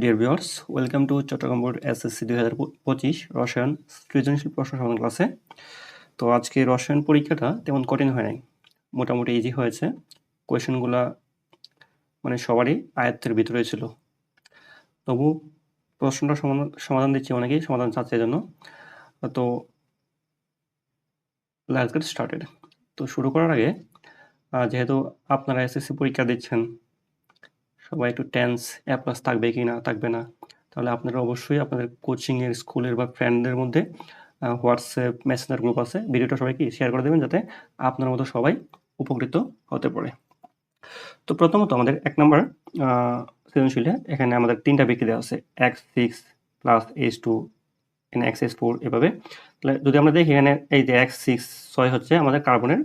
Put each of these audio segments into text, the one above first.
Dear viewers welcome to Chattogram board SSC দুই হাজার পঁচিশ রসায়ন সৃজনশীল প্রশ্ন সমাধান ক্লাসে। তো আজকে রসায়ন পরীক্ষাটা তেমন কঠিন হয় নাই, মোটামুটি ইজি হয়েছে। কোয়েশনগুলা মানে সবারই আয়ত্তের ভিতরে ছিল। তবু প্রশ্নটা সমাধান সমাধান দিচ্ছি অনেকেই, সমাধান চাচ্ছে জন্য তো লেটস স্টার্টেড তো শুরু করার আগে যেহেতু আপনারা এসএসসি পরীক্ষা দিচ্ছেন সবাই একটু টেন্স এ প্লাস থাকবে কি না, থাকবে না, তাহলে আপনারা অবশ্যই আপনাদের কোচিংয়ের স্কুলের বা ফ্রেন্ডদের মধ্যে হোয়াটসঅ্যাপ মেসেঞ্জার গ্রুপ আছে। ভিডিওটা সবাইকে শেয়ার করে দেবেন যাতে আপনার মতো সবাই উপকৃত হতে পারে। তো প্রথমত আমাদের এক নম্বর সৃজনশীলে এখানে আমাদের তিনটা বিক্রি দেওয়া আছে। X six plus H two x S four এভাবে। তাহলে যদি আমরা দেখি এখানে এই যে এক্স সিক্স ছয় হচ্ছে আমাদের কার্বনের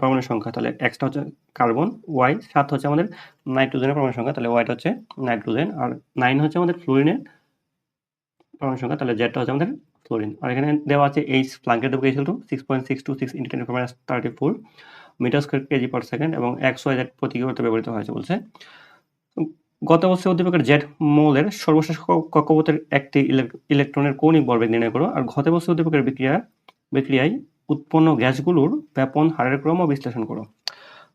পরমাণুর সংখ্যা, তাহলে এক্সটা হচ্ছে কার্বন ওয়াই সাত হচ্ছে আমাদের নাইট্রোজেনের পরমাণু সংখ্যা, তাহলে ওয়াইটা হচ্ছে নাইট্রোজেন, আর নাইন হচ্ছে আমাদের ফ্লোরিনের পরমাণু সংখ্যা, তাহলে জেডটা হচ্ছে আমাদের ফ্লোরিন আর এখানে দেওয়া আছে এইচ প্লাঙ্কের দেবো two six point six two six into ten minus thirty four metre square kg per second এবং এক্স ওয়াই জেড প্রতি ব্যবহৃত হয়েছে বলছে। গত বছর উদ্দীপকের জেড মৌলের সর্বশেষ কক্ষপথের একটি ইলেক- ইলেকট্রনের কৌণিক ভরবেগ নির্ণয় করো, আর গত বছর উদ্দীপকের বিক্রিয়া বিক্রিয়ায় উৎপন্ন গ্যাসগুলোর ব্যাপন হারের ক্রম ও বিশ্লেষণ করো।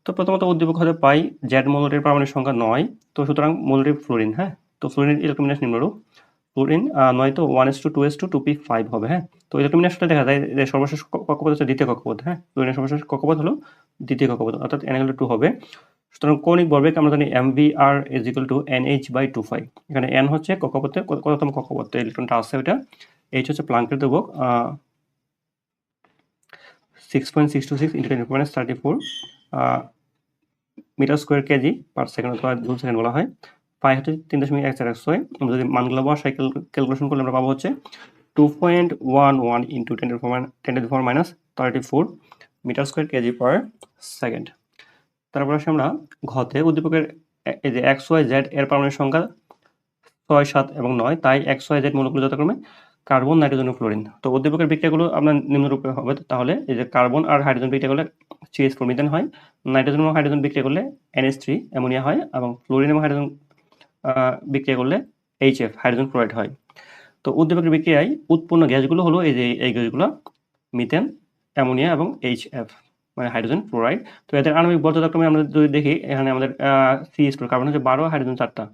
তো প্রথমত উদ্দীপক হতে পাই জেড মৌলটির পারমাণবিক সংখ্যা নয়। তো সুতরাং মৌলটি ফ্লোরিন হ্যাঁ? তো ফ্লোরিন ইলেকট্রোমিনাস নিম্নরূপ। ফ্লোরিন নয় তো one S two two S two two P five হবে হ্যাঁ? তো ইলেকট্রোমিনাসটা দেখা যায় যে সর্বশেষ কক্ষপথ হচ্ছে দ্বিতীয় কক্ষপথ হ্যাঁ? ফ্লোরিনের সর্বশেষ কক্ষপথ হলো দ্বিতীয় কক্ষপথ, অর্থাৎ এন টু হবে। সুতরাং কৌণিক ভরবেগ আমরা জানি M V R is equal to N H by two five এখানে এন হচ্ছে কক্ষপথে কত- কততম কক্ষপথ ইলেকট্রনটা আছে ওইটা। এইচ হচ্ছে প্লাঙ্কের দেবক six point six two six into thirty four metre square kg per second অথবা জুল সেকেন্ড বলা হয়। পাই হচ্ছে তিন দশমিক এক চার এক ছয়। আমরা যদি মানগুলো বসাই ক্যালকুলেশন করলে আমরা পাবো হচ্ছে two point one one into ten ten two four minus thirty four metre square kg per second তারপর আসে আমরা ঘতে। উদ্দীপকের এই যে এক্স ওয়াই জেড এর পারমাণবিক সংখ্যা ছয়, সাত এবং নয়, তাই এক্স ওয়াই জেড মৌলগুলো যথাক্রমে কার্বন নাইট্রোজেন ও ফ্লোরিন তো উদ্দীপকের বিক্রিয়াগুলো আপনার নিম্নরূপে হবে। তাহলে এই যে কার্বন আর হাইড্রোজেন বিক্রিয়া করলে সিএস ফোর মিথেন হয় নাইট্রোজেন এবং হাইড্রোজেন বিক্রিয়া করলে এনএস থ্রি অ্যামোনিয়া হয়, এবং ফ্লোরিন এবং হাইড্রোজেন বিক্রিয়া করলে এইচএফ হাইড্রোজেন ক্লোরাইড হয়। তো উদ্দীপকের বিক্রিয়ায় উৎপন্ন গ্যাসগুলো হলো এই যে, এই গ্যাসগুলো মিথেন অ্যামোনিয়া এবং এইচএফ মানে হাইড্রোজেন ফ্লোরাইড তো এদের আণবিক বল যথাক্রমে আমরা যদি দেখি, এখানে আমাদের সিএস টু কার্বন হচ্ছে বারো হাইড্রোজেন চারটা,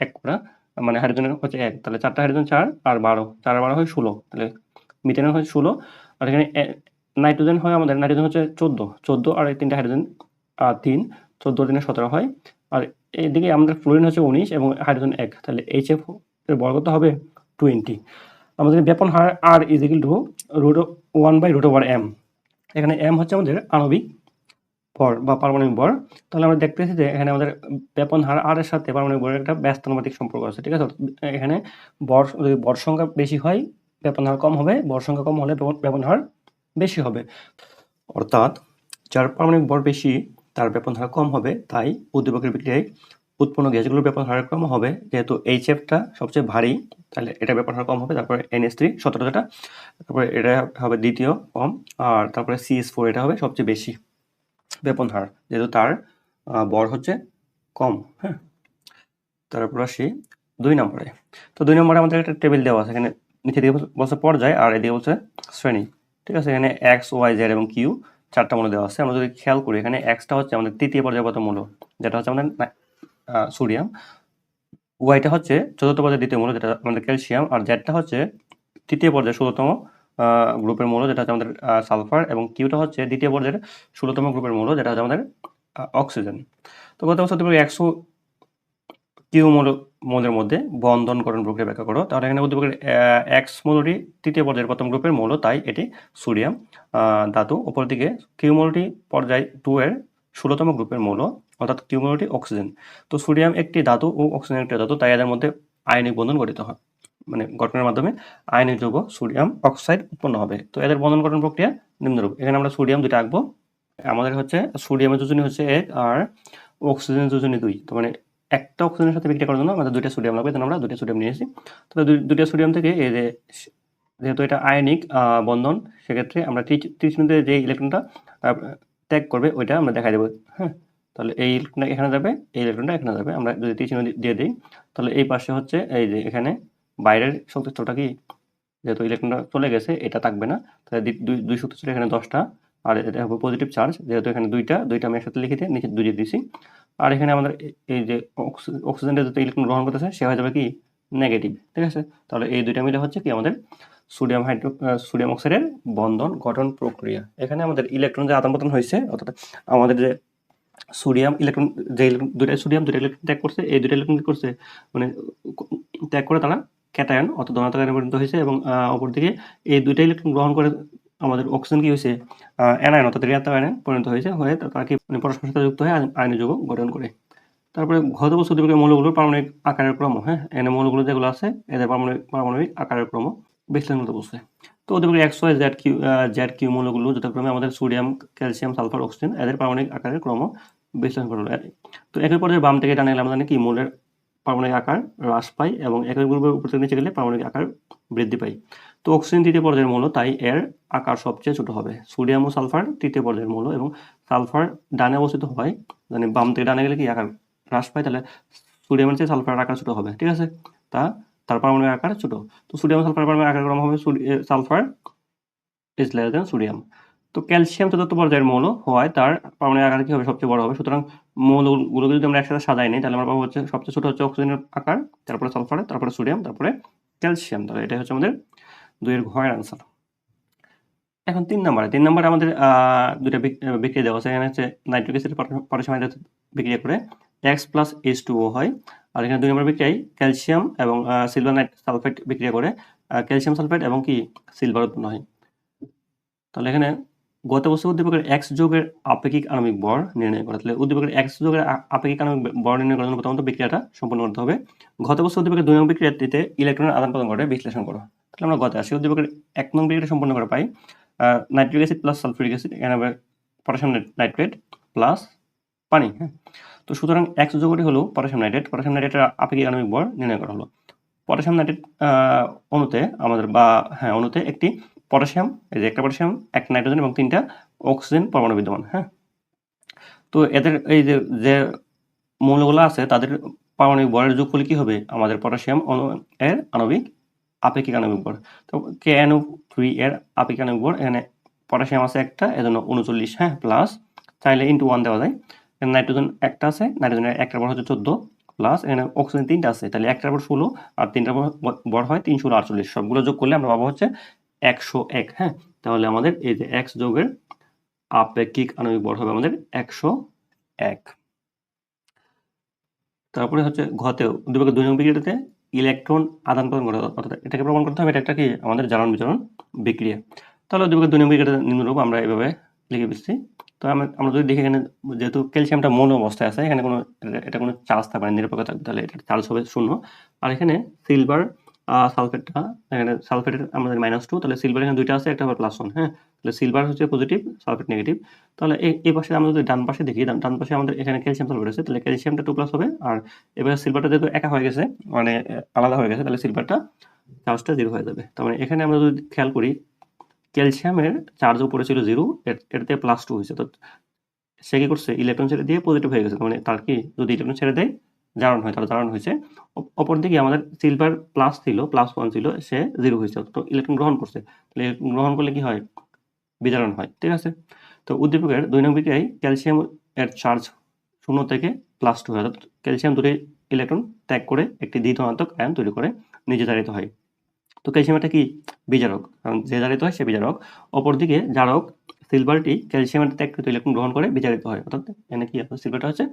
এক করা। মানে হাইড্রোজেনের হচ্ছে এক, তাহলে চারটা হাইড্রোজেন চার আর বারো, চার বারো হয় ষোলো, তাহলে মিথেনের হয় ষোলো, আর এখানে নাইট্রোজেন হয় আমাদের নাইট্রোজেন হচ্ছে চোদ্দ চোদ্দ আর এই তিনটা হাইড্রোজেন আর তিন, চোদ্দ দিনে সতেরো হয়, আর এদিকে আমাদের ফ্লোরিন হচ্ছে উনিশ এবং হাইড্রোজেন এক, তাহলে এইচ এফ এর বর্গত হবে টোয়েন্টি আমাদের ব্যাপন হার আর is equal to root one by root over M এখানে এম হচ্ছে আমাদের আণবিক ভর বা পারমাণবিক ভর তাহলে আমরা দেখতেছি যে এখানে আমাদের ব্যাপন হার আর এর সাথে পারমাণবিক ভরের একটা ব্যস্তানুপাতিক সম্পর্ক আছে, ঠিক আছে? এখানে বর, যদি বর সংখ্যা বেশি হয়, ব্যাপন হার কম হবে, বর সংখ্যা কম হলে ব্যাপন- হার বেশি হবে। অর্থাৎ যার পারমাণবিক ভর বেশি, তার ব্যাপন হার কম হবে, তাই উদ্দীপকের বিক্রিয়ায় উৎপন্ন গ্যাসগুলোর ব্যাপন হার কম হবে। যেহেতু এইচ এফটা সবচেয়ে ভারী, তাহলে এটা ব্যাপন হার কম হবে, তারপরে এনএস থ্রি সতেরো যেটা তারপরে এটা হবে দ্বিতীয় কম আর তারপরে সিএস ফোর এটা হবে সবচেয়ে বেশি। ব্যাপন হার, যেহেতু তার বর হচ্ছে কম হ্যাঁ? তারপর আসি দুই নম্বরে। তো দুই নম্বরে আমাদের একটা টেবিল দেওয়া আছে, এখানে নিচে দিকে বলছে- পর্যায়, আর এদিকে বলছে শ্রেণি, ঠিক আছে? এখানে এক্স ওয়াই জেড এবং কিউ চারটা মূল্য দেওয়া আছে। আমরা যদি খেয়াল করি, এখানে এক্সটা হচ্ছে আমাদের তৃতীয় পর্যায়গত মূল্য, যেটা হচ্ছে আমাদের সোডিয়াম ওয়াইটা হচ্ছে চতুর্থ পর্যায়ের দ্বিতীয় মূল্য, যেটা আমাদের ক্যালসিয়াম আর জেডটা হচ্ছে তৃতীয় পর্যায়ে ষোলোতম গ্রুপের মূল্য যেটা হচ্ছে আমাদের সালফার এবং কিউটা হচ্ছে দ্বিতীয় পর্যায়ের ষোলোতম গ্রুপের মূল্য যেটা হচ্ছে আমাদের অক্সিজেন। তো গত বছর তুমি একশো কিউ মৌল, মৌলের মধ্যে বন্ধনকরণ প্রক্রিয়া ব্যাখ্যা করো। তাহলে এখানে উদ্দীপকের এক্স মৌলটি তৃতীয় পর্যায়ের প্রথম গ্রুপের মৌল, তাই এটি সোডিয়াম ধাতু। অপর দিকে কিউ মৌলটি পর্যায় টু এর ষোলোতম গ্রুপের মৌল, অর্থাৎ কিউ মৌলটি অক্সিজেন। তো সোডিয়াম একটি ধাতু ও অক্সিজেন একটি ধাতু, তাই এদের মধ্যে আয়নিক বন্ধন গঠিত হয়। মানে গঠনের মাধ্যমে আয়নিক যৌগ সোডিয়াম অক্সাইড উৎপন্ন হবে। তো এদের বন্ধন গঠন প্রক্রিয়া নিম্নরূপ। এখানে আমরা সোডিয়াম দুইটা আঁকবো। আমাদের হচ্ছে সোডিয়ামের যোজনী হচ্ছে এক আর অক্সিজেনের যোজনী দুই। তো মানে একটা অক্সিজেনের সাথে বিক্রিয়া করার জন্য আমাদের দুইটা সোডিয়াম লাগবে, তাহলে আমরা দুইটা সোডিয়াম নিয়েছি তো দুইটা সোডিয়াম থেকে এই যে যেহেতু এটা আয়নিক বন্ধন, সেক্ষেত্রে আমরা ত্রিশ মিনিটে যে ইলেকট্রনটা ত্যাগ করবে, ওইটা আমরা দেখাই দেবো হ্যাঁ? তাহলে এই ইলেকট্রনটা এখানে যাবে, এই ইলেকট্রনটা এখানে যাবে। আমরা যদি ত্রিশ দি- দিয়ে দিই, তাহলে এই পাশে হচ্ছে এই যে এখানে বাইরের শক্তিস্থলটা কি? যেহেতু ইলেকট্রনটা চলে গেছে, এটা থাকবে না। তাহলে দুই দুই শক্তিস্থল এখানে দশটা, আর এটা হবে পজিটিভ চার্জ যেহেতু এখানে দুইটা দুইটা আমি একসাথে লিখে নিচে দুই দিয়ে দিছি। আর এখানে আমাদের এই যে অক্সি- অক্সিজেনটা যেহেতু ইলেকট্রন গ্রহণ করতেছে, সে হয়ে যাবে কি? নেগেটিভ ঠিক আছে? তাহলে এই দুইটা মিলে হচ্ছে কি? আমাদের সোডিয়াম হাইড্রো সোডিয়াম অক্সাইডের বন্ধন গঠন প্রক্রিয়া। এখানে আমাদের ইলেকট্রন যে আদান প্রদান হয়েছে, অর্থাৎ আমাদের যে সোডিয়াম ইলেকট্রন যে দুইটা সোডিয়াম দুইটা ইলেকট্রন ত্যাগ করছে, এই দুইটা ইলেকট্রন করছে? মানে ত্যাগ করে তারা ক্যাটায়ন অর্থাৎ ধনাত্মক পরিণত হয়েছে এবং অপরদিকে এই দুইটা ইলেকট্রন গ্রহণ করে আমাদের অক্সিজেন কি হয়েছে? অ্যানায়ন অর্থাৎ ঋণাত্মক আয়নে পরিণত হয়েছে হয়ে তারা কি মানে পরস্পরের সাথে যুক্ত হয়ে আয়ন- যৌগ গঠন করে। তারপরে ঘত বস্তু উদ্দীপকের মৌলগুলোর পারমাণবিক আকারের ক্রম হ্যাঁ? এনে মৌলগুলো যেগুলো আছে, এদের পারমাণবিক পারমাণবিক আকারের ক্রম বিশ্লেষণ করতে তো উদ্দীপকের X Y Z Q Z Q মৌলগুলো যথাক্রমে আমাদের সোডিয়াম ক্যালসিয়াম সালফার অক্সিজেন এদের পারমাণবিক আকারের ক্রম বিশ্লেষণ করল। তো একই পর্যায়ে বাম থেকে ডানে গেলে জানি কি? মৌলের পারমাণবিক আকার হ্রাস পায় এবং একই গ্রুপের উপর থেকে নিচে গেলে পারমাণবিক আকার বৃদ্ধি পায়। তো অক্সিজেন তৃতীয় পর্যায়ের মৌল, তাই এর আকার সবচেয়ে ছোট হবে। সোডিয়াম ও সালফার তৃতীয় পর্যায়ের মৌল এবং সালফার ডানে অবস্থিত হয়। মানে বাম থেকে ডানে গেলে কি আকার হ্রাস পায়? তাহলে সোডিয়ামের চেয়ে সালফারের আকার ছোট হবে, ঠিক আছে? তা তার পারমাণবিক আকার ছোট। তো সোডিয়াম সালফার পারমাণবিক আকার ক্রম হবে? Sulphur is less than sodium তো ক্যালসিয়াম চতুর্থ পর্যায়ের মৌল হওয়ায় তার পারমাণবিক আকার কি হবে সবচেয়ে বড় হবে? সুতরাং মৌলগুলোকে যদি আমরা একসাথে সাজাই নিই, তাহলে আমরা পাবো হচ্ছে সবচেয়ে ছোট হচ্ছে অক্সিজেনের আকার, তারপরে সালফার তারপরে সোডিয়াম তারপরে ক্যালসিয়াম তাহলে এটা হচ্ছে আমাদের দুইয়ের ঘয়ের আনসার এখন তিন নম্বরে তিন নম্বরে আমাদের দুইটা বিক্রিয়া দেওয়া আছে। এখানে হচ্ছে নাইট্রিক অ্যাসিড পটাশিয়াম বিক্রিয়া করে X plus H two O হয়। আর এখানে দুই নম্বর বিক্রিয়ায় ক্যালসিয়াম এবং সিলভার নাইট সালফেট বিক্রিয়া করে ক্যালসিয়াম সালফেট এবং কি? সিলভার উৎপন্ন হয় তাহলে এখানে গত বছর উদ্দীপকের এক্স যোগের আপেক্ষিক আণবিক ভর নির্ণয় করা। তাহলে উদ্দীপকের এক্স যোগের আপেক্ষিক আণবিক ভর নির্ণয় করার জন্য প্রথমত বিক্রিয়াটা সম্পন্ন করতে হবে। গত বছর উদ্দীপকের দুই নম্বর বিক্রিয়াটিতে ইলেকট্রনের আদান প্রদান করে বিশ্লেষণ করো। তাহলে আমরা গত আসি। উদ্দীপকের এক নম্বর বিক্রিয়া সম্পন্ন করে পাই nitric acid plus sulphuric acid এখানে হবে পটাশিয়াম নাইট্রেট প্লাস পানি হ্যাঁ। তো সুতরাং এক্স যোগটি হলো পটাশিয়াম নাইট্রেট পটাশিয়াম নাইট্রেটের আপেক্ষিক আণবিক ভর নির্ণয় করা হলো। পটাশিয়াম নাইট্রেট অণুতে আমাদের বা হ্যাঁ অণুতে একটি পটাশিয়াম, এই যে একটা পটাশিয়াম, এক নাইট্রোজেন এবং তিনটা অক্সিজেন পরমাণু বিদ্যমান হ্যাঁ? তো এদের এই যে যে মৌলগুলো আছে, তাদের পারমাণবিক ভরের যোগফল কি হবে? আমাদের পটাশিয়াম এর আণবিক, আপেক্ষিক আণবিক ভর তো কে এন থ্রি এর আপেক্ষিক আণবিক ভর এখানে পটাশিয়াম আছে একটা, এজন্য উনচল্লিশ হ্যাঁ প্লাস চাইলে ইন্টু ওয়ান দেওয়া যায়। নাইট্রোজেন একটা আছে নাইট্রোজেনের একটা ভর হচ্ছে চোদ্দ প্লাস এখানে অক্সিজেন তিনটা আছে। তাহলে একটার ভর ষোলো, আর তিনটার ভর হয় তিনশো আটচল্লিশ। সবগুলো যোগ করলে আমরা পাবো হচ্ছে একশো এক হ্যাঁ? তাহলে আমাদের এই যে এক্স যোগের আপেক্ষিক আণবিক ভর হবে আমাদের একশো এক। তারপরে হচ্ছে ঘতেও উদ্দীপকের দুই নম্বর বিক্রিয়াতে ইলেকট্রন আদান প্রদান করে, অর্থাৎ এটাকে প্রমাণ করতে হবে, এটা একটা কি? আমাদের জারণ বিচরণ বিক্রিয়া। তাহলে উদ্দীপকের দুই নম্বর বিক্রিয়াতে নিম্নরূপ আমরা এভাবে লিখে দিচ্ছি। তো আমরা যদি দেখি এখানে যেহেতু ক্যালসিয়ামটা মৌল অবস্থায় আছে, এখানে কোনো, এটা- এটা কোনো চার্জ থাকবে না, নিরপেক্ষ থাকবে, তাহলে এটা চার্জ হবে শূন্য। আর এখানে সিলভার সালফেটটা এখানে আমাদের মাইনাস টু তাহলে সিলভার এখানে দুইটা আছে, একটা হবে প্লাস ওয়ান হ্যাঁ? তাহলে সিলভার হচ্ছে পজিটিভ সালফেট নেগেটিভ তাহলে এই পাশে আমরা যদি ডান পাশে দেখি, ডান পাশে আমাদের এখানে ক্যালসিয়াম সালফেট আছে তাহলে ক্যালসিয়ামটা টু প্লাস হবে, আর এবার সিলভারটা যেহেতু একা হয়ে গেছে মানে আলাদা হয়ে গেছে, তাহলে সিলভারটা চার্জটা জিরো হয়ে যাবে। তার মানে এখানে আমরা যদি খেয়াল করি ক্যালসিয়ামের চার্জ উপরে ছিল জিরো এটাতে প্লাস টু হয়েছে। তো সে কি করছে? ইলেকট্রন ছেড়ে দিয়ে পজিটিভ হয়ে গেছে। মানে তার কি? যদি ইলেকট্রন ছেড়ে দেয় জারণ হয় তার জারণ হয়েছে। অপ- অপরদিকে আমাদের সিলভার প্লাস ছিল প্লাস ওয়ান ছিল, সে জিরো হয়েছে তো ইলেকট্রন গ্রহণ করছে। তাহলে গ্রহণ করলে কি হয়? বিজারণ হয়, ঠিক আছে? তো উদ্দীপকের দুই নম্বর বিক্রিয়ায় ক্যালসিয়াম এর চার্জ শূন্য থেকে প্লাস টু হয় ক্যালসিয়াম দুটি ইলেকট্রন ত্যাগ করে একটি দ্বিধনাত্মক আয়ন তৈরি করে, নিজে জারিত হয়। তো ক্যালসিয়াম এটা কি? বিজারক। কারণ যে জারিত হয়, সে বিজারক। অপরদিকে জারক সিলভারটি ক্যালসিয়ামের ত্যাগকৃত ইলেকট্রন গ্রহণ করে বিচারিত হয়। অর্থাৎ এখানে কি সিলভারটা হচ্ছে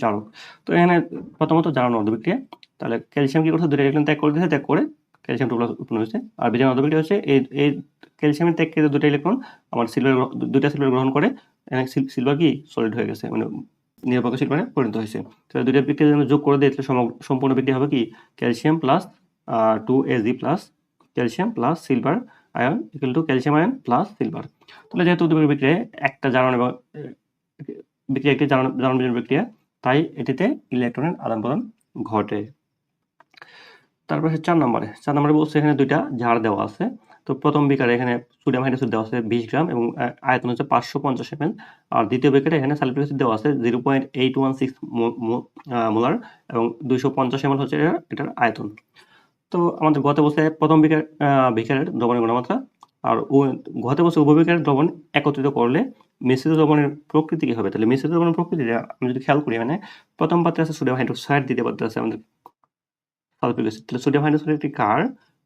জারক তো এখানে প্রথমত জারণ অর্ধবিক্রিয়া। তাহলে ক্যালসিয়াম কি করছে? দুটো ইলেকট্রন ত্যাগ করে দিয়েছে, ত্যাগ করে ক্যালসিয়াম টু প্লাস উৎপন্ন হয়েছে। আর বিজারণ অর্ধবিক্রিয়া হচ্ছে এই এই ক্যালসিয়ামের ত্যাগকৃত দুটো ইলেকট্রন আমার সিলভার দুইটা সিলভার গ্রহণ করে এখানে সিলভার কি? সলিড হয়ে গেছে মানে নিরপেক্ষ সিলভারে পরিণত হয়েছে। তাহলে দুইটা বিক্রিয়া যদি যোগ করে দিই, তাহলে সম- সম্পূর্ণ বিক্রিয়া হবে কি? Calcium plus two AG plus calcium plus silver ion equal to calcium ion plus silver তাহলে যেহেতু উদ্দীপকের বিক্রিয়ায় একটা জারণ এবং বিক্রিয়া একটি জারণ জারণ বিক্রিয়া, তাই এটিতে ইলেকট্রনের আদান প্রদান ঘটে। তারপরে হচ্ছে চার নম্বরে। চার নম্বরে বলছে এখানে দুইটা ঝাড় দেওয়া আছে। তো প্রথম বিকারে এখানে সোডিয়াম হাইড্রোক্সাইড দেওয়া আছে বিশ গ্রাম এবং আয়তন হচ্ছে পাঁচশো পঞ্চাশ এমএল আর দ্বিতীয় বিকারে এখানে সালফিউরিক অ্যাসিড দেওয়া আছে zero point eight one six molar এবং দুইশো পঞ্চাশ এমএল হচ্ছে এটার আয়তন। তো আমাদের গত বছরে প্রথম বিকার বিকারের দ্রবণের গুণমাত্রা আর গত বছর উপবিকারের দ্রবণ একত্রিত করলে মিশ্রিত দ্রবণের প্রকৃতি কি হবে? তাহলে মিশ্রিত দ্রবণের প্রকৃতিটা আমি যদি খেয়াল করি মানে প্রথম পাত্রে আছে সোডিয়াম হাইড্রোক্সাইড দ্বিতীয় পাত্রে আছে আমাদের সালফিউরিক অ্যাসিড তাহলে সোডিয়াম হাইড্রোক্সাইড একটি কার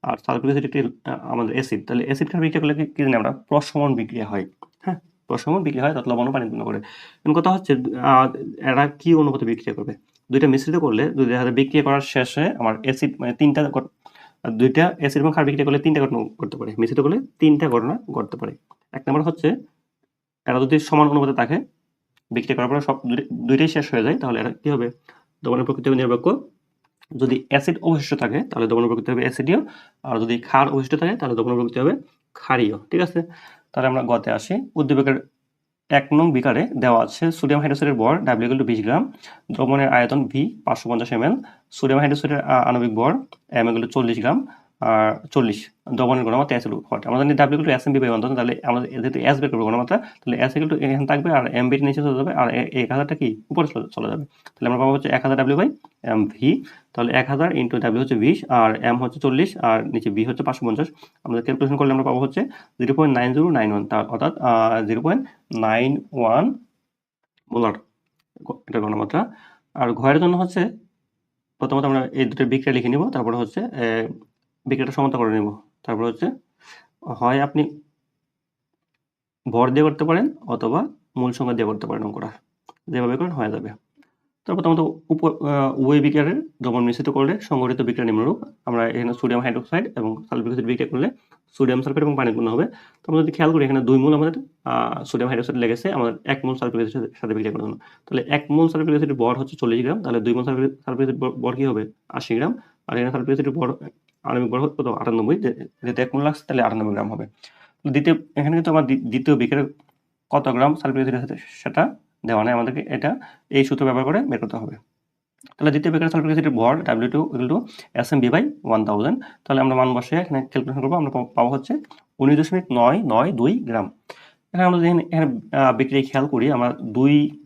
আর সালফিউরিক অ্যাসিড একটি আমাদের অ্যাসিড তাহলে অ্যাসিড কার বিক্রিয়া করলে কি জানি আমরা? প্রশমন বিক্রিয়া হয়। হ্যাঁ প্রশমন বিক্রিয়া হয় তত লবণ পানি করে। কথা হচ্ছে এরা কি অনুপাতে বিক্রিয়া করবে? দুইটা মিশ্রিত করলে দুই যায় বিক্রিয়া করার শেষে আমার অ্যাসিড মানে তিনটা দুইটা অ্যাসিড এবং ক্ষার বিক্রিয়া করলে তিনটা ঘটনা করতে পারে। মিশ্রিত করলে তিনটা ঘটনা ঘটতে পারে। এক নম্বর হচ্ছে, এরা যদি সমান অনুপাতে থাকে, বিক্রিয়া করার পরে সব দুই- দুইটাই শেষ হয়ে যায়, তাহলে এরা কি হবে? দ্রবণের প্রকৃতি হবে নিরপেক্ষ। যদি অ্যাসিড অবশিষ্ট থাকে, তাহলে দ্রবণের প্রকৃতি হবে অ্যাসিডীয় আর যদি ক্ষার অবশিষ্ট থাকে, তাহলে দ্রবণের প্রকৃতি হবে ক্ষারীয়। ঠিক আছে? তাহলে আমরা গতে আসি। উদ্দীপকের এক নং বিকারে দেওয়া আছে সোডিয়াম হাইড্রোসাইডের বর ডাব্লিউ টু বিশ গ্রাম দ্রবণের আয়তন ভি পাঁচশো পঞ্চাশ এম এল সোডিয়াম হাইড্রোসাইডের আণবিক বর এম এগুলো চল্লিশ গ্রাম চল্লিশ, দ্রবণের গণমাত্রা এস ফর্টি আমরা জানি W two S M B by অন্তত তাহলে আমাদের যেহেতু এস বের করব গণমাত্রা, তাহলে এস এগুলো এখানে থাকবে আর এম বিটি নিচে চলে যাবে, আর এক হাজারটা কি? উপরে চলে- যাবে। তাহলে আমরা পাবো হচ্ছে এক হাজার ডাব্লিউ বাই এম ভি তাহলে এক হাজার ইন্টু ডাব্লিউ হচ্ছে বিশ, আর এম হচ্ছে চল্লিশ, আর নিচে বি হচ্ছে পাঁচশো পঞ্চাশ। আমাদের ক্যালকুলেশন করলে আমরা পাবো হচ্ছে zero point nine zero nine one তার অর্থাৎ zero point nine one molar এটা ঘনমাত্রা আর ঘয়ের জন্য হচ্ছে, প্রথমত আমরা এই দুটো বিক্রিয়া লিখে নিব, তারপরে হচ্ছে বিক্রিয়াটা সমতা করে নিব। তারপর হচ্ছে হয় আপনি ভর দিয়ে করতে পারেন অথবা মূল সংখ্যা দিয়ে করতে পারেন অঙ্কটা। যেভাবে করেন হয়ে যাবে। তো প্রথমত আহ, উভয় বিক্রিয়ার দ্রবণ মিশ্রিত করলে সংগঠিত বিক্রিয়া নিম্নরূপ। আমরা এখানে সোডিয়াম হাইড্রোক্সাইড এবং সালফিক অ্যাসিড বিক্রিয়া করলে সোডিয়াম সালফেট এবং পানি উৎপন্ন হবে। তো আমরা যদি খেয়াল করি এখানে দুই মূল আমাদের সোডিয়াম হাইড্রোক্সাইড লেগেছে আমাদের এক মূল সালফিক অ্যাসিডের সাথে বিক্রিয়া করার জন্য। তাহলে এক মূল সালফিক অ্যাসিডের ভর হচ্ছে চল্লিশ গ্রাম তাহলে দুই মূল সালফিক অ্যাসিড ভর কি হবে? আশি গ্রাম। আর এখানে সালফিক অ্যাসিডের ভর আণবিক ভর কত আটানব্বই যেহেতু এক মূল লাগছে, তাহলে আটানব্বই গ্রাম হবে। দ্বিতীয়, এখানে কিন্তু আমার দ্বিতীয় বিক্রিয়ার কত গ্রাম সালফিক অ্যাসিড সেটা দেওয়া নেই, আমাদেরকে এটা এই সূত্র ব্যবহার করে বের করতে হবে। তাহলে দ্বিতীয় বিক্রিয়া সালফিক অ্যাসিডের ভর W two equal to S M B by one thousand তাহলে আমরা মান বসে এখানে ক্যালকুলেশন করব, আমরা পাবো- হচ্ছে উনিশ দশমিক নয় নয় দুই গ্রাম। এখানে আমরা যদি এখানে- বিক্রি খেয়াল করি, আমরা দুই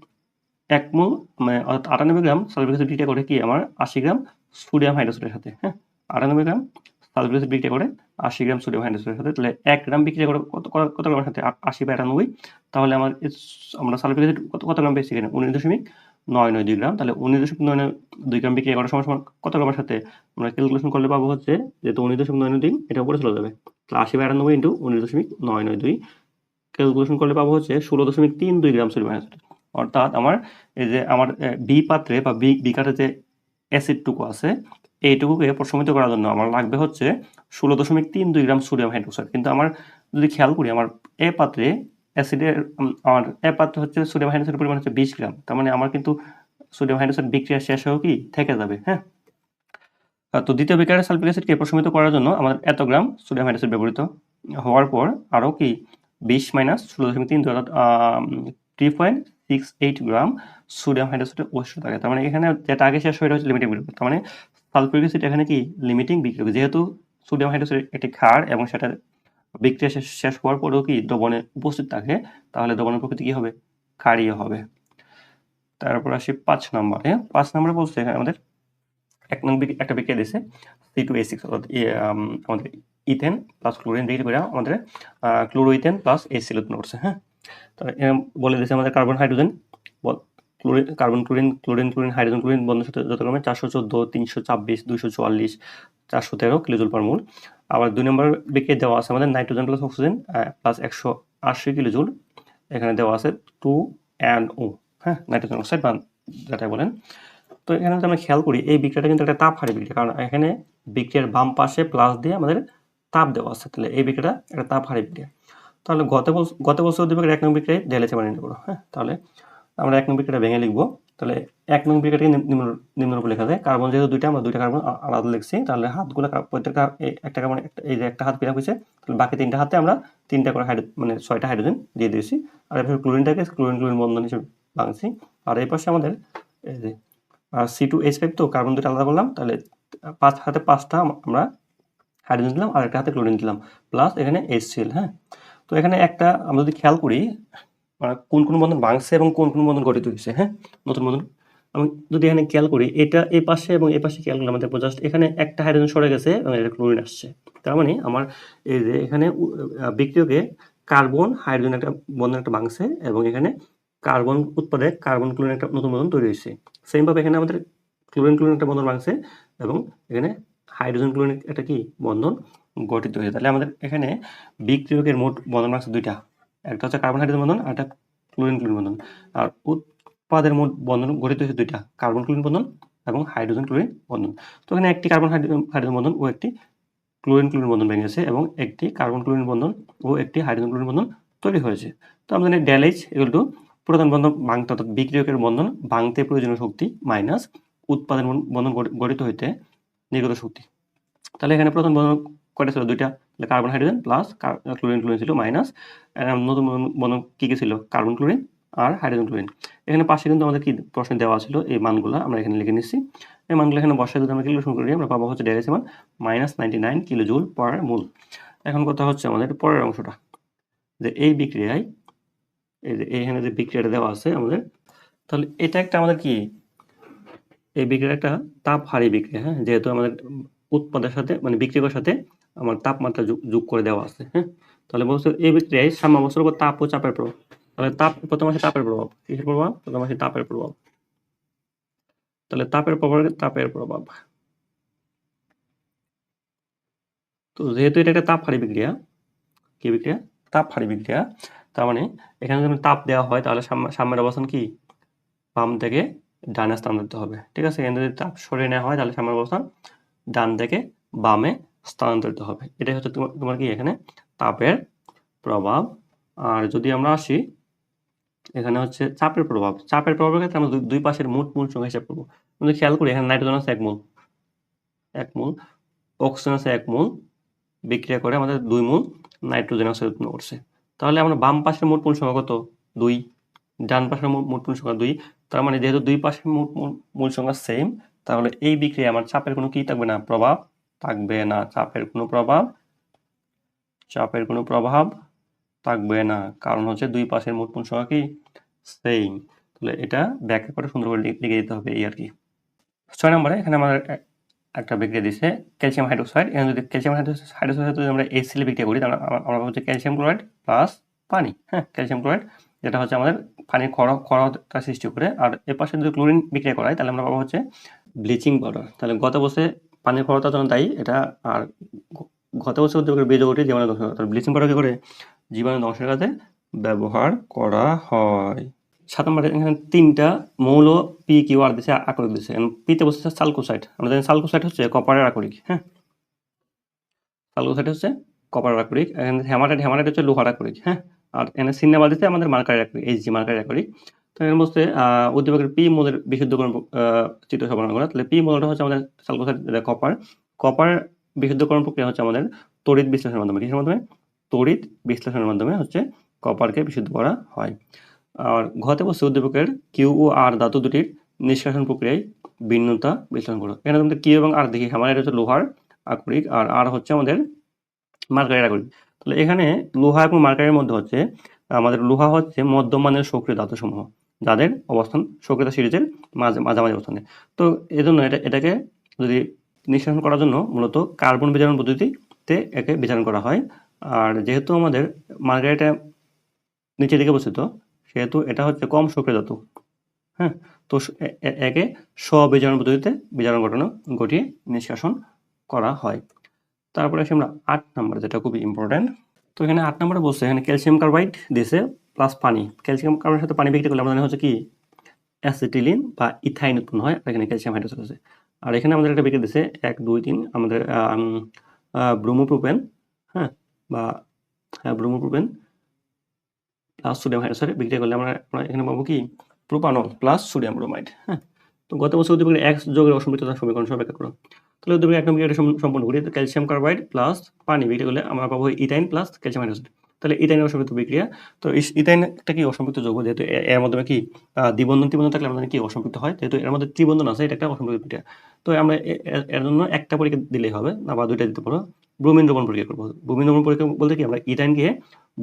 এক মোল মানে অর্থাৎ আটানব্বই গ্রাম সালফিক অ্যাসিড বিক্রিয়া করে কি, আমার আশি গ্রাম সোডিয়াম হাইড্রোক্সাইডের সাথে হ্যাঁ? আটানব্বই গ্রাম সালফিক অ্যাসিড বিক্রিয়া করে আশি গ্রাম সোডিয়াম হাইড্রোক্সাইডের সাথে তাহলে এক গ্রাম বিক্রিয়া করে কত, কত- গ্রামের সাথে আশি বা আটানব্বই তাহলে আমার আমরা সালফিক অ্যাসিড কত কত গ্রাম পেয়েছি এখানে উনিশ দশমিক নয় নয় দুই গ্রাম তাহলে উনিশ দশমিক নয় নয় দুই গ্রাম বিক্রিয়া করার সময় সমান কত গ্রামের সাথে আমরা ক্যালকুলেশন করলে পাবো হচ্ছে যেহেতু উনিশ দশমিক নয় নয় দুই, এটা উপরে চলে যাবে। তাহলে আশি বা আটানব্বই ইন্টু উনিশ দশমিক নয় নয় দুই ক্যালকুলেশন করলে পাবো হচ্ছে ষোলো দশমিক তিন দুই গ্রাম সোডিয়াম হাইড্রোক্সাইড অর্থাৎ আমার এই যে আমার বি পাত্রে বা বি বিকারে যে অ্যাসিডটুকু আছে এইটুকুকে প্রশমিত করার জন্য আমার লাগবে হচ্ছে ষোলো দশমিক তিন দুই গ্রাম সোডিয়াম হাইড্রোক্সাইড। কিন্তু আমার যদি খেয়াল করি, আমার এ পাত্রে অ্যাসিডের, আমার এ পাত্রে হচ্ছে সোডিয়াম হাইড্রোক্সাইডের পরিমাণ হচ্ছে বিশ গ্রাম। তার মানে আমার কিন্তু সোডিয়াম হাইড্রোক্সাইড বিক্রিয়া শেষ হয়েও কি থেকে যাবে হ্যাঁ? তো দ্বিতীয় বিকারে সালফিক অ্যাসিডকে প্রশমিত করার জন্য আমাদের এত গ্রাম সোডিয়াম হাইড্রোক্সাইড ব্যবহৃত হওয়ার পর আরও কি বিশ মাইনাস ষোলো দশমিক তিন অর্থাৎ three point six eight gram sodium হাইড্রোক্সাইডের অবশিষ্ট থাকে। তার মানে এখানে যেটা আগে শেষ হয়ে হচ্ছে লিমিটিং বিক্রিয়া তার মানে সালফিক অ্যাসিড এখানে কি লিমিটিং বিক্রি বিক্রিয়া যেহেতু সোডিয়াম হাইড্রোক্সাইড একটি ক্ষার এবং সেটা বিক্রিয়া শেষ হওয়ার পরেও কি দ্রবণে উপস্থিত থাকে, তাহলে দ্রবণের প্রকৃতি কি হবে? ক্ষারীয় হবে। তারপর আসি পাঁচ নম্বরে। পাঁচ নম্বরে বলছে এখানে আমাদের এক নম্বর একটা বিক্রিয়া দিয়েছে সি টু এ সিক্স অর্থাৎ আমাদের ইথেন প্লাস ক্লোরিন বিক্রি করে আমাদের ক্লোরো ইথেন প্লাস এসিল উৎপন্ন করছে হ্যাঁ তো বলে দিয়েছে আমাদের carbon hydrogen chlorine, carbon chlorine chlorine chlorine, hydrogen chlorine বন্ধুর সাথে যথাক্রমে চারশো চোদ্দ, তিনশো ছাব্বিশ, দুইশো চুয়াল্লিশ, চারশো তেরো কিলোজুল পার মোল। আবার দুই নম্বর বিক্রিয়া দেওয়া আছে আমাদের নাইট্রোজেন প্লাস অক্সিজেন প্লাস একশো আশি কিলোজুল। এখানে দেওয়া আছে টু অ্যান্ড ও হ্যাঁ নাইট্রোজেন অক্সাইড বা যেটাই বলেন। তো এখানে যদি আমরা খেয়াল করি, এই বিক্রিয়াটা কিন্তু একটা তাপ হারি বিক্রিয়া, কারণ এখানে বিক্রিয়ার বাম পাশে প্লাস দিয়ে আমাদের তাপ দেওয়া আছে, তাহলে এই বিক্রিয়াটা একটা তাপ হারি বিক্রিয়া। তাহলে গত বছর গত বছর উদ্দীপকের এক নং বিক্রিয়ায় ডেলেছে মানে পারো হ্যাঁ তাহলে আমরা এক নং বিক্রিয়াটা ভেঙে লিখব। তাহলে এক নং বিক্রিয়াটাকে নিম্ন, নিম্নরূপে লেখা যায়। কার্বন যেহেতু দুইটা, আমরা দুইটা কার্বন আলাদা লিখছি, তাহলে হাতগুলো প্রত্যেকটা একটা কার্বন এই যে একটা হাত পেরা হয়েছে, তাহলে বাকি তিনটা হাতে আমরা তিনটা করে হাইড্রো মানে ছয়টা হাইড্রোজেন দিয়ে দিয়েছি। আর এরপর ক্লোরিনটাকে ক্লোরিন ক্লোরিন বন্ধন হিসেবে ভাঙছি। আর এই পাশে আমাদের, এই যে, আর সি টু এইচ ফাইভ তো কার্বন দুটো আলাদা করলাম, তাহলে পাঁচ হাতে পাঁচটা আমরা হাইড্রোজেন দিলাম আর একটা হাতে ক্লোরিন দিলাম, প্লাস এখানে এইচ এইচসিএল হ্যাঁ? তো এখানে একটা আমরা যদি খেয়াল করি কোন কোন বন্ধন ভাঙছে এবং কোন কোন বন্ধন গঠিত হয়েছে হ্যাঁ? নতুন বন্ধন। আমি যদি এখানে খেয়াল করি, এটা এই পাশে এবং এই পাশে খেয়াল করলে আমাদের জাস্ট এখানে একটা হাইড্রোজেন সরে গেছে এবং এটা ক্লোরিন আসছে। তার মানে আমার এই যে এখানে বিক্রিয়কে কার্বন হাইড্রোজেন একটা বন্ধন একটা ভাঙছে এবং এখানে কার্বন উৎপাদে কার্বন ক্লোরিন একটা নতুন বন্ধন তৈরি হয়েছে। সেমভাবে এখানে আমাদের ক্লোরিন ক্লোরিন একটা বন্ধন ভাঙছে এবং এখানে হাইড্রোজেন ক্লোরিন একটা কি বন্ধন গঠিত হয়েছে। তাহলে আমাদের এখানে বিক্রিয়কের মোট বন্ধন ভাঙছে দুইটা। একটা হচ্ছে কার্বন হাইড্রোজেন বন্ধন আর একটা ক্লোরিন ক্লোরিন বন্ধন। আর উৎপাদের মোট বন্ধন গঠিত হয়েছে দুইটা কার্বন ক্লোরিন বন্ধন এবং হাইড্রোজেন ক্লোরিন বন্ধন। তো এখানে একটি কার্বন হাইড্রোজেন বন্ধন ও একটি ক্লোরিন ক্লোরিন বন্ধন ভেঙেছে এবং একটি কার্বন ক্লোরিন বন্ধন ও একটি হাইড্রোজেন ক্লোরিন বন্ধন তৈরি হয়েছে। তো আমাদের ড্যালেজ এগুলো টু প্রধান বন্ধন ভাঙতে অর্থাৎ বিক্রিয়কের বন্ধন ভাঙতে প্রয়োজনীয় শক্তি মাইনাস উৎপাদন বন্ধন গঠি- গঠিত হইতে নির্গত শক্তি। তাহলে এখানে প্রধান বন্ধন কয়টা ছিল? দুইটা। Carbon hydrogen plus chlorine chlorine ছিল মাইনাস নতুন বন্ধন- কি কি ছিল? কার্বন ক্লোরিন আর হাইড্রোজেন ক্লোরিন এখানে পাশে কিন্তু আমাদের কি প্রশ্নে দেওয়া ছিল? এই মানগুলো আমরা এখানে লিখে নিচ্ছি। এই মানগুলো এখানে বসায় যদি আমরা ক্যালকুলেশন করি, আমরা পাবো হচ্ছে ডেরেসি মান minus ninety nine kilo joule per mole এখন কথা হচ্ছে আমাদের পরের অংশটা, যে এই বিক্রিয়ায়, এই যে এখানে যে বিক্রিয়াটা দেওয়া আছে আমাদের, তাহলে এটা একটা আমাদের কি? এই বিক্রিয়া একটা তাপ হারি বিক্রিয়া হ্যাঁ? যেহেতু আমাদের উৎপাদের সাথে মানে বিক্রিয়ার সাথে আমার তাপমাত্রা যোগ- করে দেওয়া আছে হ্যাঁ? তাহলে বলছে, এই বিক্রিয়ায় সাম্যাবস্থার উপর তাপ ও চাপের প্রভাব। তাহলে তাপ প্রথম আসে তাপের প্রভাব। কিসের প্রভাব? প্রথম আসে তাপের প্রভাব। তাহলে তাপের প্রভাব তাপের প্রভাব। তো যেহেতু এটা একটা তাপ হারি বিক্রিয়া, কি বিক্রিয়া? তাপ হারি বিক্রিয়া। তার মানে এখানে যদি তাপ দেওয়া হয়, তাহলে সাম্য- সাম্যের অবস্থান কি? বাম থেকে ডানে স্থানান্তরিত হবে। ঠিক আছে? এখানে যদি তাপ সরিয়ে নেওয়া হয়, তাহলে সাম্যের অবস্থান ডান থেকে বামে স্থানান্তরিত হবে। এটাই হচ্ছে তোমার কি এখানে? তাপের প্রভাব। আর যদি আমরা আসি, এখানে হচ্ছে চাপের প্রভাব। চাপের প্রভাবের ক্ষেত্রে আমরা দুই- পাশের মোট মূল সংখ্যা হিসাব করব। যদি খেয়াল করি, এখানে নাইট্রোজেন আছে এক মূল। এক মূল। অক্সিজেন আছে এক মূল। বিক্রিয়া করে আমাদের দুই মূল নাইট্রোজেন অক্সাইড উৎপন্ন করছে। তাহলে আমরা বাম পাশের মোট মূল সংখ্যা কত? দুই। ডান পাশের মোট মূল সংখ্যা দুই। তার মানে যেহেতু দুই পাশের মোট মূল সংখ্যা সেম তাহলে এই বিক্রিয়া আমার চাপের কোনো কি থাকবে না? প্রভাব থাকবে না, চাপের কোনো প্রভাব, চাপের কোনো প্রভাব থাকবে না। কারণ হচ্ছে দুই পাশের মোট মূল সংখ্যা কি? সেম তাহলে এটা ব্যাখ্যা করে সুন্দর করে লিখে দিতে হবে এই আর কি। ছয় নম্বরে এখানে আমাদের একটা বিক্রিয়া দিচ্ছে ক্যালসিয়াম হাইড্রোক্সাইড। এখানে যদি ক্যালসিয়াম হাইড্রোক্সাইড যদি আমরা এসিএল বিক্রিয়া করি, তাহলে আমরা- আমরা হচ্ছে ক্যালসিয়াম ক্লোরাইড প্লাস পানি। হ্যাঁ ক্যালসিয়াম ক্লোরাইড, যেটা হচ্ছে আমাদের পানির খর খরতা সৃষ্টি করে। আর এর পাশে যদি ক্লোরিন বিক্রিয়া করাই তাহলে আমরা পাবো হচ্ছে ব্লিচিং পাউডার। তাহলে গত বছরে পানির খরতার জন্য দায়ী, এটা আর গত বছর উদ্যোগের বীজ জীবাণু ধ্বংস তাহলে ব্লিচিং পাউডারকে করে জীবাণু ধ্বংসের কাজে ব্যবহার করা হয়। সাত নম্বরে এখানে তিনটা মৌল পি কিউ আর দিছে, আকরিক দিছে। পিতে বসেছে সালকোসাইড আমরা জানি সালকোসাইড হচ্ছে কপারের আকরিক হ্যাঁ? সালকোসাইড হচ্ছে কপারের আকরিক। এখানে হেমাটাইট হেমাটাইট হচ্ছে লোহার আকরিক হ্যাঁ? আর এখানে সিনেমা দিতে আমাদের মার্কারের আকরিক এইচ জি মার্কারের আকরিক। এর মধ্যে উদ্দীপকের পি মৌলের বিশুদ্ধকরণ চিত্র সমাধান করা। তাহলে পি মৌলটা হচ্ছে আমাদের সালকোসাইড কপার কপার বিশুদ্ধকরণ প্রক্রিয়া হচ্ছে আমাদের তড়িৎ বিশ্লেষণের মাধ্যমে। কিসের মাধ্যমে? তড়িৎ বিশ্লেষণের মাধ্যমে হচ্ছে কপারকে বিশুদ্ধ করা হয়। আর ঘতে বসে উদ্দীপকের কিউ ও আর ধাতু দুটির নিষ্কাশন প্রক্রিয়ায় ভিন্নতা বিশ্লেষণ করো। এখানে তোমাদের কিউ এবং আর দেখি। আমার এটা হচ্ছে লোহার আকরিক আর আর হচ্ছে আমাদের মার্কারের আকরিক। তাহলে এখানে লোহা এবং মার্কারের মধ্যে হচ্ছে, আমাদের লোহা হচ্ছে মধ্যমানের সক্রিয় ধাতু সমূহ যাদের অবস্থান সক্রিয়তা সিরিজের মাঝে মাঝামাঝি অবস্থানে। তো এই জন্য এটা এটাকে যদি নিষ্কাশন করার জন্য মূলত কার্বন বিচারণ পদ্ধতিতে একে বিচারণ করা হয়। আর যেহেতু আমাদের মার্গারেটা নিচের দিকে অবস্থিত, সেহেতু এটা হচ্ছে কম সক্রিয় ধাতু। হ্যাঁ? তো একে স্ববিজারণ পদ্ধতিতে বিজারণ ঘটানো ঘটিয়ে নিষ্কাশন করা হয়। তারপরে আসি আমরা আট নাম্বার, যেটা খুবই ইম্পর্ট্যান্ট তো এখানে আট নম্বরে বলছে, এখানে ক্যালসিয়াম কার্বাইড দিছে প্লাস পানি। ক্যালসিয়াম কার্বাইডের সাথে পানি বিক্রি করলে আমাদের হচ্ছে কি? অ্যাসিটিলিন বা ইথাইন উৎপন্ন হয় এখানে ক্যালসিয়াম হাইড্রোক্সাইড আছে। আর এখানে আমাদের একটা বিক্রি দিছে, এক, দুই, তিন, আমাদের ব্রোমোপ্রোপেন হ্যাঁ বা ব্রোমোপ্রোপেন প্লাস সোডিয়াম হাইড্রোক্সাইড বিক্রিয়া করলে আমরা এখানে পাবো কি? প্রোপানল প্লাস সোডিয়াম ব্রোমাইড হ্যাঁ। তো গত বছর উদ্দীপকের এক্স যোগের অসম্পৃক্ততা সমীকরণ সব ব্যাখ্যা করো। তাহলে উদ্দীপকের এক নম্বর সম্পন্ন করি। ক্যালসিয়াম কার্বাইড প্লাস পানি বিক্রিয়া করলে আমরা পাবো ইথাইন প্লাস ক্যালসিয়াম হাইড্রোক্সাইড তাহলে ইথাইন অসম্পৃক্ত বিক্রিয়া। তো ইথাইনটা কি অসম্পৃক্ত যৌগ? যেহেতু এর মাধ্যমে কি দ্বিবন্ধন ত্রিবন্ধন থাকলে আমাদের কি অসম্পৃক্ত হয়? যেহেতু এর মধ্যে ত্রিবন্ধন আছে, এটা একটা অসম্পৃক্ত বিক্রিয়া। তো আমরা এর জন্য একটা পরীক্ষা দিলেই হবে, বা দুইটা দিতে পারো। ব্রোমিন দ্রবণ পরীক্ষা করব। ব্রোমিন দ্রবণ পরীক্ষা বলতে কি, আমরা ইথাইনকে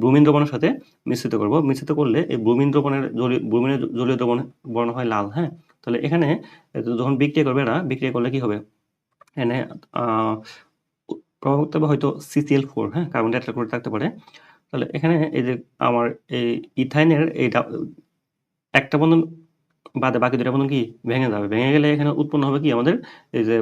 ব্রোমিন দ্রবণের সাথে মিশ্রিত করব। মিশ্রিত করলে এই ব্রোমিন দ্রবণের ব্রোমিনের জলীয় দ্রবণ বর্ণ হয় লাল হ্যাঁ? তাহলে এখানে যখন বিক্রিয়া করবে এরা, বিক্রিয়া করলে কি হবে? এখানে প্রভাব হয়তো সিসিএল ফোর হ্যাঁ? কার্বন ডাইঅক্সাইড থাকতে পারে। তাহলে এখানে এই যে আমার এই ইথাইনের এই একটা বন্ধন বাদে বাকি দুটা বন্ধন কি ভেঙে যাবে? ভেঙে গেলে এখানে উৎপন্ন হবে কি? আমাদের এই যে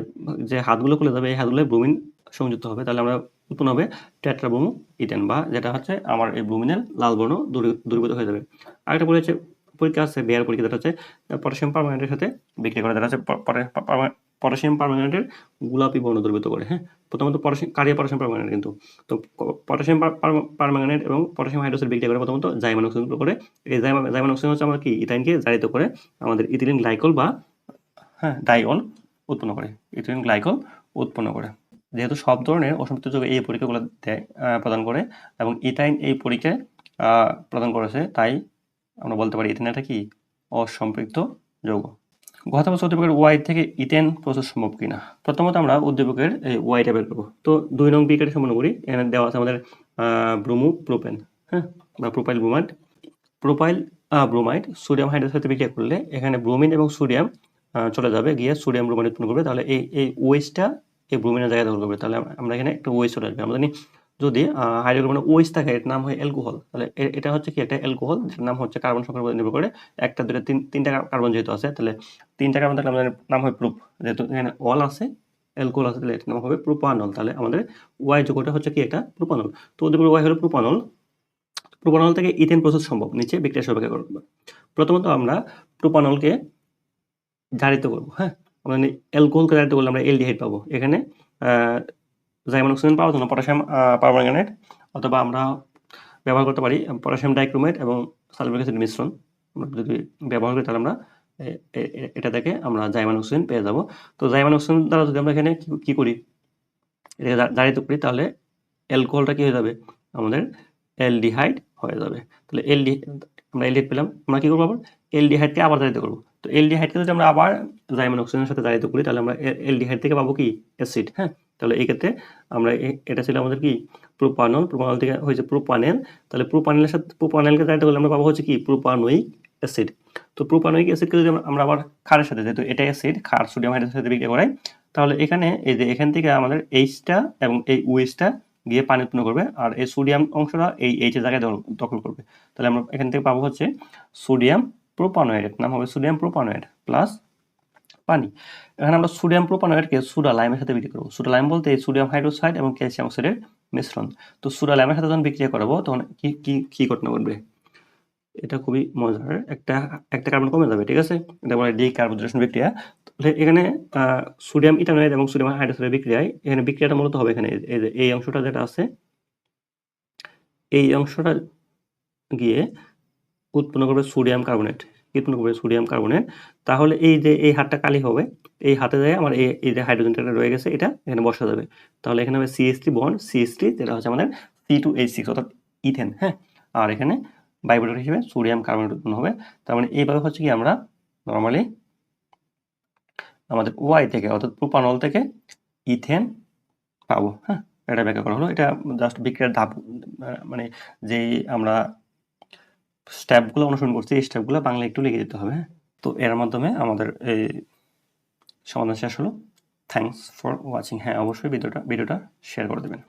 যে হাতগুলো খুলে যাবে, এই হাতগুলো ব্রোমিন সংযুক্ত হবে। তাহলে আমরা উৎপন্ন হবে টেট্রাব্রোমো ইথেন বা যেটা হচ্ছে আমার এই ব্রোমিনের লাল বর্ণ দূরী- দূরীভূত হয়ে যাবে। আরেকটা বলেছে পরীক্ষা আছে বেয়ার পরীক্ষা যেটা হচ্ছে, পটাশিয়াম পারম্যাঙ্গানেটের সাথে বিক্রি করে, যেটা হচ্ছে পটাশিয়াম পারম্যাঙ্গানেটের গোলাপি বর্ণ দ্রবীভূত করে হ্যাঁ? প্রথমত পটাশিয়াম কারিয়া পটাশিয়াম পারম্যাঙ্গানেট কিন্তু। তো পটাশিয়াম পার- পার- পারম্যাঙ্গানেট এবং পটাশিয়াম হাইড্রোক্সাইড বিক্রিয়া করে প্রথমত জাইমান অক্সিজেন করে। এই জাইমান অক্সিজেন হচ্ছে আমরা কি? ইথাইনকে জারিত করে আমাদের ইথিলিন গ্লাইকল বা হ্যাঁ ডাইঅল উৎপন্ন করে। ইথিলিন গ্লাইকল উৎপন্ন করে। যেহেতু সব ধরনের অসম্পৃক্ত যৌগ এই পরীক্ষাগুলো দেয় প্রদান করে এবং ইথাইন এই পরীক্ষায় প্রদান করেছে, তাই আমরা বলতে পারি ইথেন একটা কি? অসম্পৃক্ত যৌগ। গত বছর উদ্দীপকের ওয়াই থেকে ইথেন প্রসেস সম্ভব কিনা? প্রথমত আমরা উদ্দীপকের এই ওয়াইটা বের করব তো দুই নং বিকেটে সম্পন্ন করি। এখানে দেওয়া আছে আমাদের ব্রোমো প্রোপেন হ্যাঁ? বা propyl bromide. Propyl bromide, sodium হাইড্রোজেনের সাথে বিক্রিয়া করলে এখানে ব্রোমিন এবং সোডিয়াম চলে যাবে। গিয়ে সোডিয়াম ব্রোমাইড উৎপন্ন করবে। তাহলে এই এই ওয়েস্টটা এই ব্রোমিনের জায়গায় দখল করবে। তাহলে আমরা এখানে একটা ওয়েস্ট চলে আসবে। আমরা জানি যদি হাইড্রোকার্বনের ওয়েস্ট থাকে এর নাম হয় অ্যালকোহল, তাহলে এটা হচ্ছে কি একটা অ্যালকোহল, যার নাম হচ্ছে কার্বন সংখ্যার উপর নির্ভর করে একটা দুটা তিন, তিনটা কার্বন যেহেতু আছে, তাহলে তিনটা কার্বন থাকলে আমাদের নাম হয় প্রুপ, যেহেতু এখানে অল আছে, অ্যালকোহল আছে, তাহলে এটার নাম হবে প্রোপানল, তাহলে আমাদের ওয়াই যোগটা হচ্ছে কি একটা প্রোপানল, তো ওদের ওয়াই হলো প্রোপানল প্রোপানল থেকে ইথেন প্রসেস সম্ভব, নিচে বিক্রিয়া সবাইকে করব, প্রথমত আমরা প্রোপানলকে জারিত করব হ্যাঁ আমরা অ্যালকোহলকে জারিত করলে আমরা এলডিহাইড পাবো, এখানে জাইমান অক্সিজেন পাওয়ার জন্য পটাশিয়াম পারম্যাঙ্গানেট অথবা আমরা ব্যবহার করতে পারি পটাশিয়াম ডাইক্রোমেট এবং সালফিক অ্যাসিড মিশ্রণ। যদি ব্যবহার করি তাহলে আমরা এটা থেকে আমরা জাইমান অক্সিজেন পেয়ে যাব। তো জাইমান অক্সিজেন দ্বারা যদি আমরা এখানে কী করি, এটাকে জারিত করি, তাহলে অ্যালকোহলটা কী হয়ে যাবে? আমাদের অ্যালডিহাইড হয়ে যাবে। তাহলে এলডি আমরা এলডিহাইড পেলাম, আমরা কি করব আবার? এলডিহাইডকে আবার জারিত করব। তো এলডিহাইডকে যদি আমরা আবার জাইমান অক্সিজেনের সাথে জারিত করি, তাহলে আমরা এলডিহাইড থেকে পাবো কি? অ্যাসিড হ্যাঁ? তাহলে এই ক্ষেত্রে আমরা এটা ছিল আমাদের কি? প্রোপানল প্রোপানল থেকে হয়েছে প্রোপানেল তাহলে প্রোপানেলের সাথে প্রোপানেলকে জারিত করলে আমরা পাবো হচ্ছে কি? প্রোপানোইক অ্যাসিড তো প্রোপানোইক অ্যাসিডকে যদি আমরা- আবার ক্ষারের সাথে, যেহেতু এটা অ্যাসিড খার সোডিয়াম হাইড্রোজেনের সাথে বিক্রিয়া করাই, তাহলে এখানে এই যে এখান থেকে আমাদের এইচটা এবং এই ওয়েসটা গিয়ে পানি উৎপন্ন করবে, আর এই সোডিয়াম অংশটা এই এইচ এর জায়গায় দখল করবে। তাহলে আমরা এখান থেকে পাবো হচ্ছে সোডিয়াম প্রোপানয়েড নাম হবে সোডিয়াম প্রোপানয়েড প্লাস পানি। এখানে আমরা সোডিয়াম প্রোপানয়েডকে সুডা লাইমের সাথে বিক্রি করব। সুডা লাইম বলতে সোডিয়াম হাইড্রোক্সাইড এবং ক্যালসিয়াম অক্সাইডের মিশ্রণ। তো সুডা লাইমের সাথে যখন বিক্রিয়া করাবো, তখন কি কি কি ঘটনা ঘটবে? এটা খুবই মজার। একটা একটা কার্বন কমে যাবে, ঠিক আছে? এটা বলে ডি কার্বোজেশন বিক্রিয়া। তাহলে এখানে সোডিয়াম ইথানয়েড এবং সোডিয়াম হাইড্রোক্সাইডের বিক্রিয়ায়, এখানে বিক্রিয়াটা মূলত হবে এখানে এই অংশটা যেটা আছে, এই অংশটা গিয়ে উৎপন্ন করবে সোডিয়াম কার্বনেট। উৎপন্ন করবে? Sodium carbonate. তাহলে এই যে, এই হাতটা কালি হবে, এই হাতে যায় আমার এই যে হাইড্রোজেনটা রয়ে গেছে, এটা এখানে বসা যাবে। তাহলে এখানে হবে CS three bond CS three যেটা হচ্ছে আমাদের সি টু এইচ সিক্স অর্থাৎ ইথেন হ্যাঁ? আর এখানে বাইপ্রোডাক্ট হিসেবে সোডিয়াম কার্বনেট উৎপন্ন হবে। তার মানে এইভাবে হচ্ছে কি আমরা নর্মালি আমাদের ওয়াই থেকে অর্থাৎ প্রোপানল থেকে ইথেন পাবো হ্যাঁ? এটা ব্যাখ্যা করা হলো। এটা জাস্ট বিক্রিয়ার ধাপ মানে যেই আমরা স্টেপগুলো অনুসরণ করছি, এই স্টেপগুলো বাংলা একটু লিখে দিতে হবে হ্যাঁ? তো এর মাধ্যমে আমাদের এই সমাধান শেষ হলো। থ্যাংকস ফর ওয়াচিং হ্যাঁ অবশ্যই ভিডিওটা ভিডিওটা শেয়ার করে দেবেন।